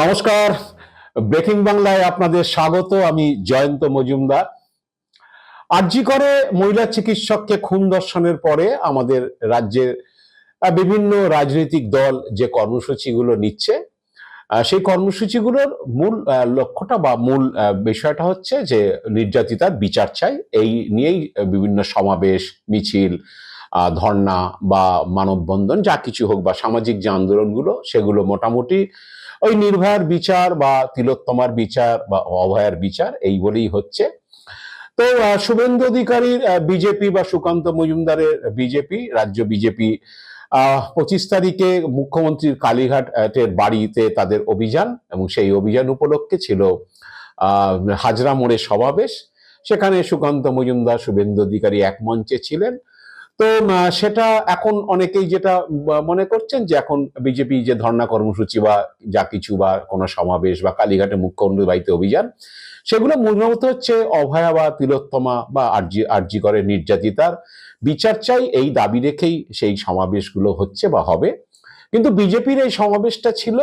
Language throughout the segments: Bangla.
নমস্কার। ব্রেকিং বাংলায় আপনাদের স্বাগত, আমি জয়ন্ত মজুমদার। আরজি করে মহিলা চিকিৎসককে খুন দর্শনের পরে আমাদের রাজ্যের বিভিন্ন রাজনৈতিক দল যে কর্মসূচিগুলো নিচ্ছে সেই কর্মসূচিগুলোর মূল লক্ষ্যটা বা মূল বিষয়টা হচ্ছে যে নির্যাতিতার বিচার চাই। এই নিয়েই বিভিন্ন সমাবেশ, মিছিল ধর্ণা বা মানববন্ধন, যা কিছু হোক বা সামাজিক যে আন্দোলনগুলো, সেগুলো মোটামুটি ওই নির্ভয়ার বিচার বা তিলোত্তমার বিচার বা অভয়ার বিচার, এই বলেই হচ্ছে। তো শুভেন্দু অধিকারীর বিজেপি বা সুকান্ত মজুমদারের বিজেপি, রাজ্য বিজেপি পঁচিশ তারিখে মুখ্যমন্ত্রীর কালীঘাটের বাড়িতে তাদের অভিযান এবং সেই অভিযান উপলক্ষে ছিল হাজরা মোড়ে সমাবেশ। সেখানে সুকান্ত মজুমদার, শুভেন্দু অধিকারী এক মঞ্চে ছিলেন। তো সেটা এখন অনেকেই যেটা মনে করছেন যে এখন বিজেপি যে ধর্ণা কর্মসূচি বা যা কিছু বা কোনো সমাবেশ বা কালীঘাটে মুখ্যমন্ত্রীর বাড়িতে অভিযান, সেগুলো মূলত হচ্ছে অভয়া বা তিলোত্তমা বা আরজি, আর্জি করে নির্যাতিতার বিচার চাই, এই দাবি রেখেই সেই সমাবেশগুলো হচ্ছে বা হবে। কিন্তু বিজেপির এই সমাবেশটা ছিল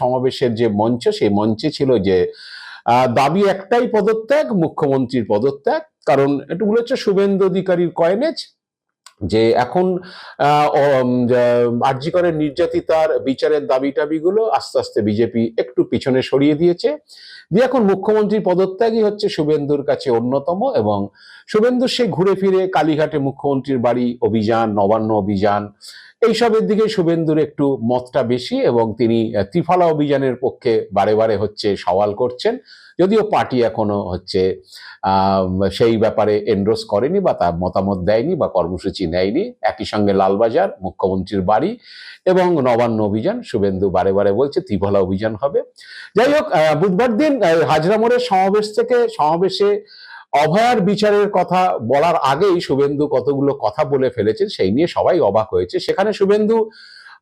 সমাবেশের যে মঞ্চ, সেই মঞ্চে ছিল যে দাবি একটাই পদত্যাগ, মুখ্যমন্ত্রীর পদত্যাগ। কারণ এটুকু হচ্ছে শুভেন্দু অধিকারীর কয়েনেজ যে এখন আর্যিকরের করে নির্যাতিতার বিচারের দাবি টাবিগুলো আস্তে আস্তে বিজেপি একটু পিছনে সরিয়ে দিয়েছে। দিয়ে এখন মুখ্যমন্ত্রীর পদত্যাগই হচ্ছে শুভেন্দুর কাছে অন্যতম এবং শুভেন্দু সে ঘুরে ফিরে কালীঘাটে মুখ্যমন্ত্রীর বাড়ি অভিযান, নবান্ন অভিযান এইসবের দিকে শুভেন্দুর একটু মতটা বেশি এবং তিনি ত্রিফলা অভিযানের পক্ষে বারে বারে হচ্ছে সওয়াল করছেন। যদিও পার্টি এখনও হচ্ছে সেই ব্যাপারে এন্ডোর্স করেনি বা তার মতামত দেয়নি বা কর্মসূচি নেয়নি। একই সঙ্গে লালবাজার মুখ্যমন্ত্রীর বাড়ি এবং নবান্ন অভিযান শুভেন্দু বারে বারে বলছে ত্রিফলা অভিযান হবে। যাই হোক বুধবার দিন আহ, হাজরা মোড়ের সমাবেশ থেকে সমাবেশে অভয়ার বিচারের কথা বলার আগেই শুভেন্দু কতগুলো কথা বলে ফেলেছেন, সেই নিয়ে সবাই অবাক হয়েছে। সেখানে শুভেন্দু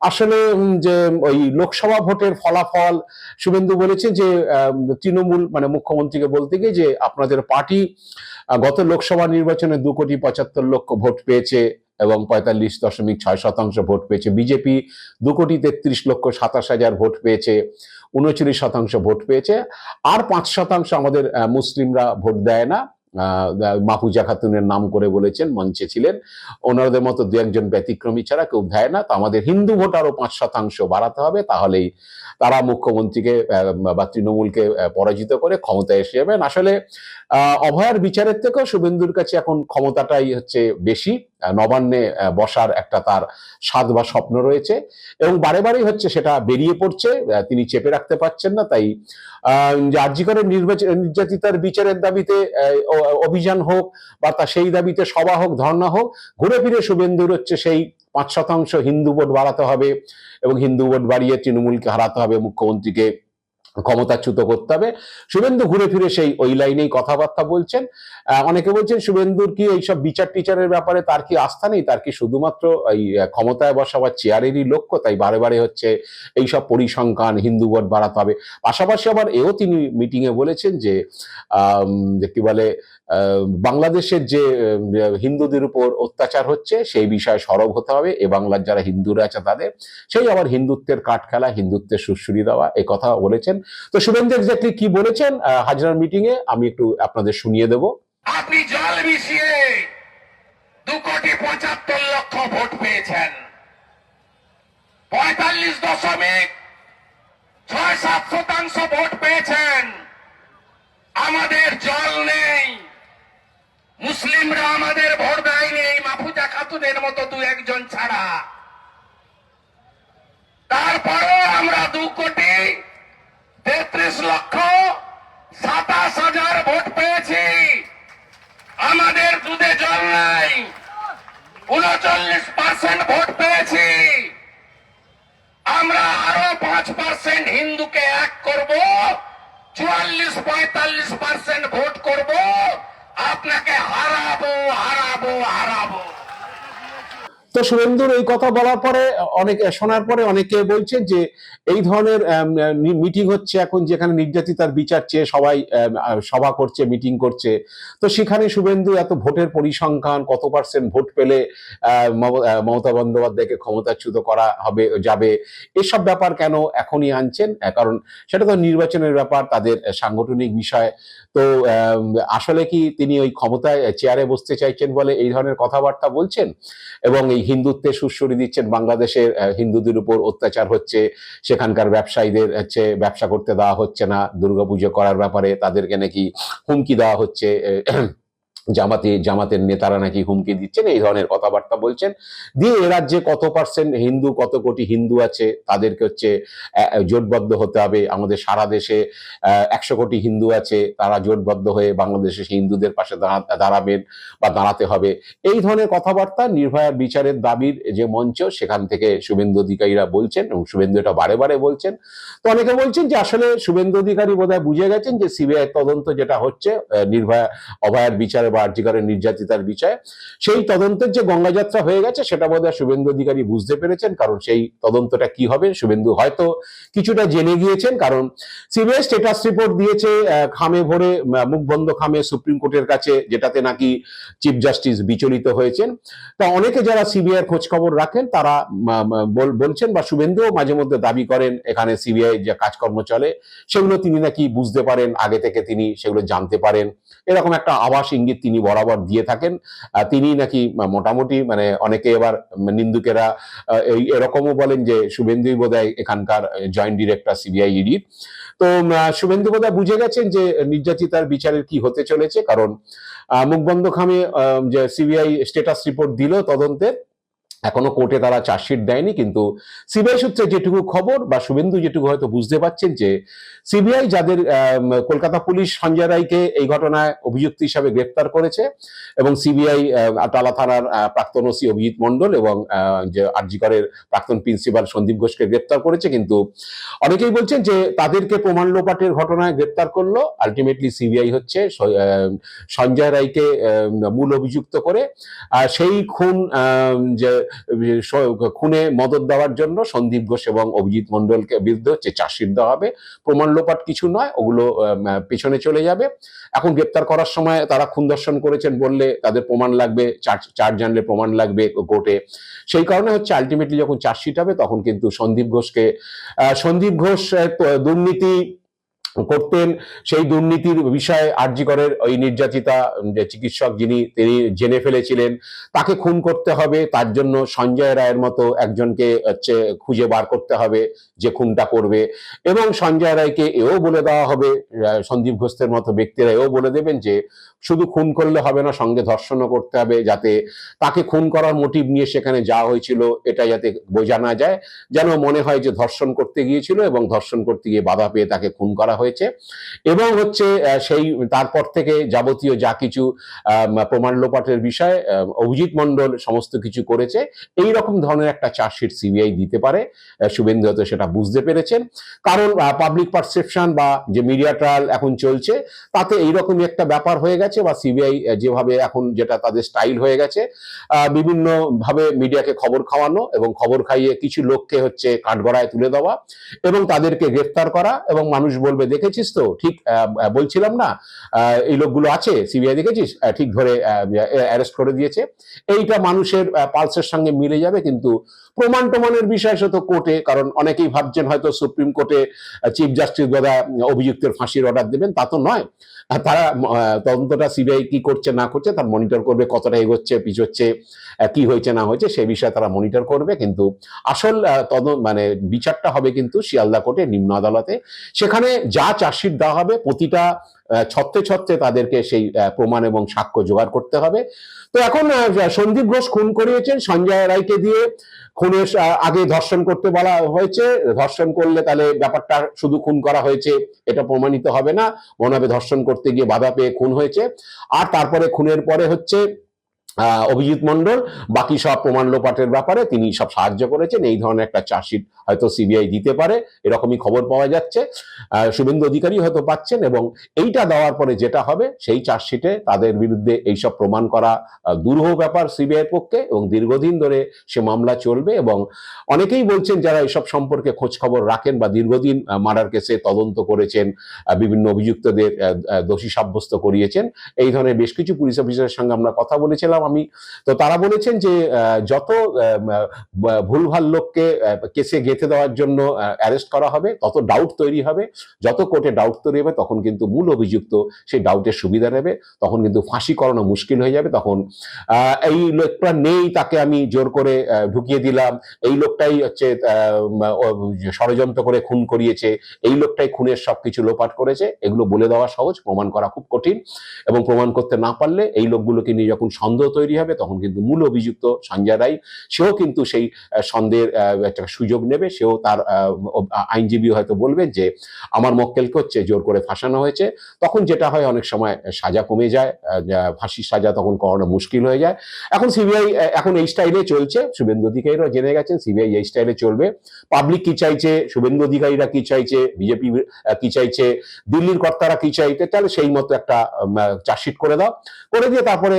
আসলে যে, ওই লোকসভা ভোটের ফলাফল, শুভেন্দু বলেছে যে তৃণমূল মানে মুখ্যমন্ত্রীকে বলতে গিয়ে যে, আপনাদের পার্টি গত লোকসভা নির্বাচনে দু কোটি পঁচাত্তর লক্ষ ভোট পেয়েছে এবং পঁয়তাল্লিশ দশমিক ছয় শতাংশ ভোট পেয়েছে। বিজেপি দু কোটি তেত্রিশ লক্ষ সাতাশ হাজার ভোট পেয়েছে, উনচল্লিশ শতাংশ ভোট পেয়েছে। আর পাঁচ শতাংশ আমাদের মুসলিমরা ভোট দেয় না। মাহফুজা খাতুনের নাম করে বলেছেন, মঞ্চে ছিলেন। ওনাদের মতো দু একজন ব্যতিক্রমী ছাড়া কেউ দেয় না। তো আমাদের হিন্দু ভোটারও পাঁচ শতাংশ বাড়াতে হবে, তাহলেই তারা মুখ্যমন্ত্রীকে বা তৃণমূলকে পরাজিত করে ক্ষমতায় এসে যাবেন। আসলে অভয়ার বিচারের থেকেও শুভেন্দুর কাছে এখন ক্ষমতাটাই হচ্ছে বেশি। নবান্নে বসার একটা তার স্বাদ বা স্বপ্ন রয়েছে এবং বারে বারেই হচ্ছে সেটা বেরিয়ে পড়ছে তিনি চেপে রাখতে পারছেন না, তাই আর্যিকরের নির্বাচন নির্যাতিতার বিচারের দাবিতে অভিযান হোক বা তা সেই দাবিতে সভা হোক, ধর্ণা হোক, ঘুরে ফিরে শুভেন্দুর হচ্ছে সেই পাঁচ শতাংশ হিন্দু ভোট বাড়াতে হবে এবং হিন্দু ভোট বাড়িয়ে তৃণমূলকে হারাতে হবে, মুখ্যমন্ত্রীকে ক্ষমতাচ্যুত করতে হবে। শুভেন্দু ঘুরে ফিরে সেই ওই লাইনেই কথাবার্তা বলছেন। অনেকে বলছেন শুভেন্দুর কি এইসব বিচার টিচারের ব্যাপারে তার কি আস্থা নেই? তার কি শুধুমাত্র এই ক্ষমতায় বসা বা চেয়ারেরই লক্ষ্য? তাই বারে বারে হচ্ছে এইসব পরিসংখ্যান, হিন্দু ভোট বাড়াতে হবে। পাশাপাশি আবার এও তিনি মিটিং এ বলেছেন যে কি বলে বাংলাদেশের যে হিন্দুদের উপর অত্যাচার হচ্ছে, সেই বিষয়ে সরব হতে হবে। এ বাংলার যারা হিন্দুরা আছে তাদের, সেই আবার হিন্দুত্বের কাঠ খেলা হিন্দুত্বের সুশ্রী দেওয়া এই কথা বলেছেন। তো শুভেন্দু এক্স্যাক্টলি কি বলেছেন? হাজরার মিটিং এ আমি একটু আপনাদের শুনিয়ে দেব। আপনি জল মিশিয়ে দু কোটি পঁচাত্তর লক্ষ ভোট পেয়েছেন। পঁয়তাল্লিশ দশমিক ছয় সাত শতাংশ ভোট পেয়েছেন। আমাদের জল নেই। মুসলিমরা আমাদের ভোট দেয়নি, এই মাফুজা খাতুনের মতো দু একজন ছাড়া। তারপরেও আমরা দু কোটি তেত্রিশ লক্ষ সাতাশ হাজার ভোট পেয়েছি। আমাদের দুধে জল নাই। উনচল্লিশ পার্সেন্ট ভোট পেয়েছি। আমরা আরও পাঁচ পার্সেন্ট হিন্দুকে এক করব। চুয়াল্লিশ পঁয়তাল্লিশ পার্সেন্ট ভোট করব। আপনাকে হারাবো হারাবো হারাবো। তো শুভেন্দুর এই কথা বলার পরে, অনেক, শোনার পরে অনেকে বলছেন যে এই ধরনের মিটিং হচ্ছে এখন যেখানে নির্যাতিতার বিচার চেয়ে সবাই সভা করছে, মিটিং করছে। তো সেখানে শুভেন্দু এত ভোটের পরিসংখ্যান, কত পার্সেন্ট ভোট পেলে মমতা বন্দ্যোপাধ্যায়কে ক্ষমতাচ্যুত করা হবে, যাবে, এসব ব্যাপার কেন এখনই আনছেন? কারণ সেটা তো নির্বাচনের ব্যাপার, তাদের সাংগঠনিক বিষয়। তো আসলে কি তিনি ওই ক্ষমতায়, চেয়ারে বসতে চাইছেন বলে এই ধরনের কথাবার্তা বলছেন? এবং এই হিন্দুত্বের সুশ্রী দিচ্ছেন বাংলাদেশের আহ, হিন্দুদের উপর অত্যাচার হচ্ছে সেখানকার ব্যবসায়ীদের হচ্ছে ব্যবসা করতে দেওয়া হচ্ছে না দুর্গাপুজো করার ব্যাপারে তাদেরকে নাকি হুমকি দেওয়া হচ্ছে জামাতে, জামাতের নেতারা নাকি হুমকি দিচ্ছেন, এই ধরনের কথাবার্তা বলছেন। দিয়ে এ রাজ্যে কত পার্সেন্ট হিন্দু, কত কোটি হিন্দু আছে, তাদেরকে হচ্ছে জোটবদ্ধ হতে হবে। আমাদের সারা দেশে একশো কোটি হিন্দু আছে, তারা জোটবদ্ধ হয়ে বাংলাদেশে হিন্দুদের পাশে দাঁড়া- দাঁড়াবেন বা দাঁড়াতে হবে। এই ধরনের কথাবার্তা নির্ভয়া বিচারের দাবির যে মঞ্চ, সেখান থেকে শুভেন্দু অধিকারীরা বলছেন এবং শুভেন্দু এটা বারে বারে বলছেন। তো অনেকে বলছেন যে আসলে শুভেন্দু অধিকারী বোধহয় বুঝে গেছেন যে সিবিআই তদন্ত যেটা হচ্ছে নির্ভয়া অভয়ার বিচারে বা আর্জিকরের নির্যাতিতার বিচারে সেই তদন্তের যে গঙ্গাযাত্রা হয়ে গেছে সেটা বোধহয় শুভেন্দু অধিকারী বুঝতে পেরেছেন কারণ সেই তদন্তটা কি হবে শুভেন্দু হয়তো কিছুটা জেনে গিয়েছেন কারণ সিবিআই স্টেটাস রিপোর্ট দিয়েছে খামে ভরে আহ, মুখ বন্ধ খামে সুপ্রিম কোর্টের কাছে যেটাতে নাকি চিফ জাস্টিস বিচলিত হয়েছেন। তা অনেকে যারা সিবিআই খোঁজ খবর রাখেন তারা বলছেন বা শুভেন্দুও মাঝে মধ্যে দাবি করেন এখানে সিবিআই যে কাজকর্ম চলে সেগুলো তিনি নাকি বুঝতে পারেন আগে থেকে তিনি সেগুলো জানতে পারেন। এরকম একটা আভাস ইঙ্গিত তিনি বরাবর দিয়ে থাকেন। তিনি নাকি মোটামুটি মানে অনেকে এবার নিন্দুকেরা এই এরকমও বলেন যে শুভেন্দু বোধহয় এখানকার জয়েন্ট ডিরেক্টর, সিবিআই ইডির তো শুভেন্দু বোধহয় বুঝে গেছেন যে নির্যাতিতার বিচারের কি হতে চলেছে, কারণ মুখবন্ধ খামে যে সিবিআই স্টেটাস রিপোর্ট দিল তদন্তের এখনও কোর্টে তারা চার্জশিট দেয়নি, কিন্তু সিবিআই সূত্রে যেটুকু খবর বা শুভেন্দু যেটুকু হয়তো বুঝতে পারছেন যে সিবিআই যাদের কলকাতা পুলিশ সঞ্জয় রায়কে এই ঘটনায় অভিযুক্ত হিসাবে গ্রেপ্তার করেছে এবং সিবিআই টালা থানার প্রাক্তন ওসি অভিজিৎ মন্ডল এবং যে আরজিকরের প্রাক্তন প্রিন্সিপাল সন্দীপ ঘোষকে গ্রেপ্তার করেছে, কিন্তু অনেকেই বলছেন যে তাদেরকে প্রমাণ লোপাটের ঘটনায় গ্রেপ্তার করল, আলটিমেটলি সিবিআই হচ্ছে সঞ্জয় রায়কে মূল অভিযুক্ত করে সেই খুন যে খুনে মদত দেওয়ার জন্য সন্দীপ ঘোষ এবং অভিজিৎ মন্ডলকে বিরুদ্ধে হচ্ছে চার্জশিট দেওয়া হবে। প্রমাণ লোপাট কিছু নয়, ওগুলো পেছনে চলে যাবে। এখন গ্রেপ্তার করার সময় তারা খুন দর্শন করেছেন বললে তাদের প্রমাণ লাগবে চার চার জানলে প্রমাণ লাগবে কোর্টে। সেই কারণে হচ্ছে আলটিমেটলি যখন চার্জশিট হবে তখন কিন্তু সন্দীপ ঘোষকে সন্দীপ ঘোষ দুর্নীতি করতেন। সেই দুর্নীতির বিষয়ে আরজিকরের ওই নির্যাতিতা চিকিৎসক যিনি, তিনি জেনে ফেলেছিলেন, তাকে খুন করতে হবে। তার জন্য সঞ্জয় রায়ের মতো একজনকে হচ্ছে খুঁজে বার করতে হবে যে খুনটা করবে। এবং সঞ্জয় রায়কে এও বলে দেওয়া হবে সন্দীপ ঘোষের মতো ব্যক্তিরা এও বলে দেবেন যে শুধু খুন করলে হবে না, সঙ্গে ধর্ষণও করতে হবে যাতে তাকে খুন করার মোটিভ নিয়ে সেখানে যাওয়া হয়েছিল এটা যাতে বোঝা না যায়। যেন মনে হয় যে ধর্ষণ করতে গিয়েছিল এবং ধর্ষণ করতে গিয়ে বাধা পেয়ে তাকে খুন করা হয়েছে। এবং হচ্ছে সেই তারপর থেকে যাবতীয় যা কিছু প্রমাণ লোপাটের বিষয়ে অভিজিৎ মন্ডল সমস্ত কিছু করেছে। এই রকম ধরনের একটা চার্জশিট সিবিআই দিতে পারে শুভেন্দু হয়তো সেটা বুঝতে পেরেছেন। কারণ পাবলিক পারসেপশন বা যে মিডিয়া ট্রায়াল এখন চলছে তাতে এইরকমই একটা ব্যাপার হয়ে গেছে বা সিবিআই যেভাবে এখন যেটা তাদের স্টাইল হয়ে গেছে আহ, বিভিন্ন ভাবে মিডিয়াকে খবর খাওয়ানো এবং খবর খাইয়ে কিছু লোককে হচ্ছে কাঠগড়ায় তুলে দেওয়া এবং তাদেরকে গ্রেফতার করা এবং মানুষ বলবে দেখেছিস তো? ঠিক বলছিলাম না এই লোকগুলো আছে সিবিআই দেখেছিস? ঠিক ধরে অ্যারেস্ট করে দিয়েছে। এইটা মানুষের পালসের সঙ্গে মিলে যাবে, কিন্তু প্রমাণ টমানের বিষয় সে তো কোর্টে, কারণ অনেকেই ভাবছেন হয়তো সুপ্রিম কোর্টে চিফ জাস্টিস বোধ অভিযুক্তের ফাঁসির অর্ডার দেবেন, তা তো নয়। তারা তদন্তটা সিবিআই কি করছে, না করছে, তার মনিটর করবে কতটা এগোচ্ছে, পিছোচ্ছে কি হয়েছে, না হয়েছে সেই বিষয়ে তারা মনিটর করবে, কিন্তু আসল তদন্ত মানে বিচারটা হবে কিন্তু শিয়ালদা কোর্টে, নিম্ন আদালতে। সেখানে যা চার্জশিট দেওয়া হবে, প্রতিটা ছত্রে ছত্রে তাদেরকে সেই প্রমাণ এবং সাক্ষ্য জোগাড় করতে হবে। তো এখন সন্দীপ ঘোষ খুন করিয়েছেন, সঞ্জয় রায়কে দিয়ে খুনের আগে ধর্ষণ করতে বলা হয়েছে। ধর্ষণ করলে তাহলে ব্যাপারটা শুধু খুন করা হয়েছে, এটা প্রমাণিত হবে না। মনে হবে ধর্ষণ করতে গিয়ে বাধা পেয়ে খুন হয়েছে। আর তারপরে খুনের পরে হচ্ছে অভিজিৎ মন্ডল বাকি সব প্রমাণ লোপাটের ব্যাপারে তিনি সব সাহায্য করেছেন। এই ধরনের একটা চার্জশিট হয়তো সিবিআই দিতে পারে, এরকমই খবর পাওয়া যাচ্ছে। শুভেন্দু অধিকারী হয়তো পাচ্ছেন এবং এইটা দেওয়ার পরে যেটা হবে, সেই চার্জশিটে তাদের বিরুদ্ধে এইসব প্রমাণ করা দুরূহ ব্যাপার সিবিআই পক্ষে এবং দীর্ঘদিন ধরে সে মামলা চলবে এবং অনেকেই বলছেন যারা এসব সম্পর্কে খোঁজ খবর রাখেন বা দীর্ঘদিন মার্ডার কেসে তদন্ত করেছেন বিভিন্ন অভিযুক্তদের দোষী সাব্যস্ত করিয়েছেন, এই ধরনের বেশ কিছু পুলিশ অফিসারের সঙ্গে আমরা কথা বলেছিলাম। আমি। তো তারা বলেছেন যে যত ভুলভাল লোককে কেসে গেঁথে দেওয়ার জন্য অ্যারেস্ট করা হবে, তত ডাউট তৈরি হবে। যত কোর্টে ডাউট তৈরি হবে, তখন কিন্তু মূল অভিযুক্ত সেই ডাউটের সুবিধা নেবে তখন কিন্তু ফাঁসি করানো মুশকিল হয়ে যাবে তখন। এই লোকটা নেই, তাকে আমি জোর করে ঢুকিয়ে দিলাম। এই লোকটাই হচ্ছে ষড়যন্ত্র করে খুন করিয়েছে। এই লোকটাই খুনের সবকিছু লোপাট করেছে। এগুলো বলে দেওয়া সহজ, প্রমাণ করা খুব কঠিন। এবং প্রমাণ করতে না পারলে এই লোকগুলোকে নিয়ে যখন সন্দেহ তৈরি হবে, তখন কিন্তু মূল অভিযুক্ত সঞ্জয় রায়, সেও কিন্তু সেই সন্দেহের একটা সুযোগ নেবে। সেও তার আইনজীবী হয়তো বলবেন যে, আমার মক্কেলকে হচ্ছে জোর করে ফাঁসানো হয়েছে। তখন যেটা হয়, অনেক সময় সাজা কমে যায় ফাঁসির সাজা তখন করানো মুশকিল হয়ে যায়। এখন সিবিআই এখন এই স্টাইলে চলছে। শুভেন্দু অধিকারীরা জেনে গেছেন, সিবিআই এই স্টাইলে চলবে। পাবলিক কি চাইছে? শুভেন্দু অধিকারীরা কি চাইছে? বিজেপি কি চাইছে? দিল্লির কর্তারা কি চাইছে? তাহলে সেই মতো একটা চার্জশিট করে দাও। করে দিয়ে তারপরে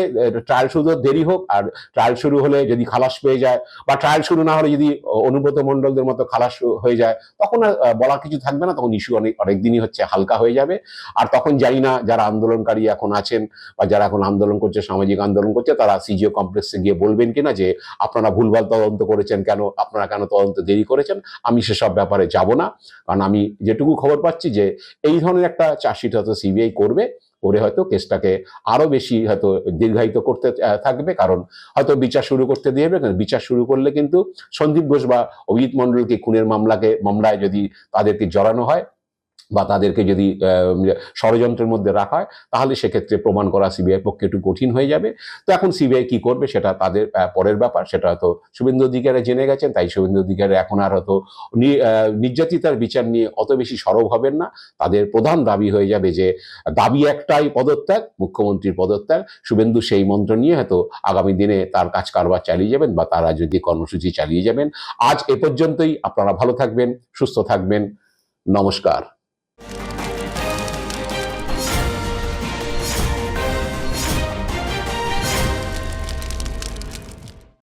ট্রায়াল শুরু দেরি হোক, আর ট্রায়াল শুরু হলে যদি খালাস পেয়ে যায়, বা ট্রায়াল শুরু না হলে যদি অনুব্রত মণ্ডলদের মতো খালাস হয়ে যায়, তখন আর কিছু থাকবে না, তখন ইস্যু অনেক অনেকদিনই হচ্ছে, হালকা হয়ে যাবে। আর তখন জানি না যারা আন্দোলনকারী এখন আছেন, বা যারা এখন আন্দোলন করছে, সামাজিক আন্দোলন করছে, তারা সিজিও কমপ্লেক্সে গিয়ে বলবেন কিনা যে, আপনারা ভুলভাল তদন্ত করেছেন কেন, আপনারা কেন তদন্ত দেরি করেছেন, আমি সেসব ব্যাপারে যাব না। কারণ আমি যেটুকু খবর পাচ্ছি যে, এই ধরনের একটা চার্জশিট হয়তো সিবিআই করবে করে হয়তো কেসটাকে আরও বেশি হয়তো দীর্ঘায়িত করতে থাকবে। কারণ হয়তো বিচার শুরু করতে দিয়ে বিচার শুরু করলে কিন্তু সন্দীপ ঘোষ বা অভিজিৎ মন্ডলকে খুনের মামলাকে, মামলায় যদি তাদেরকে জড়ানো হয় বা তাদেরকে যদি ষড়যন্ত্রের মধ্যে রাখা হয়, তাহলে সেক্ষেত্রে প্রমাণ করা সিবিআই পক্ষে একটু কঠিন হয়ে যাবে। তো এখন সিবিআই কি করবে সেটা তাদের পরের ব্যাপার। সেটা হয়তো শুভেন্দু অধিকারে জেনে গেছেন, তাই শুভেন্দু অধিকারে এখন আর হয়তো নির্যাতিতার বিচার নিয়ে অত বেশি সরব হবেন না। তাদের প্রধান দাবি হয়ে যাবে যে, দাবি একটাই পদত্যাগ, মুখ্যমন্ত্রীর পদত্যাগ। শুভেন্দু সেই মন্ত্র নিয়ে হয়তো আগামী দিনে তার কাজ কারবার চালিয়ে যাবেন বা তারা যদি কর্মসূচি চালিয়ে যাবেন। আজ এ পর্যন্তই। আপনারা ভালো থাকবেন, সুস্থ থাকবেন। নমস্কার।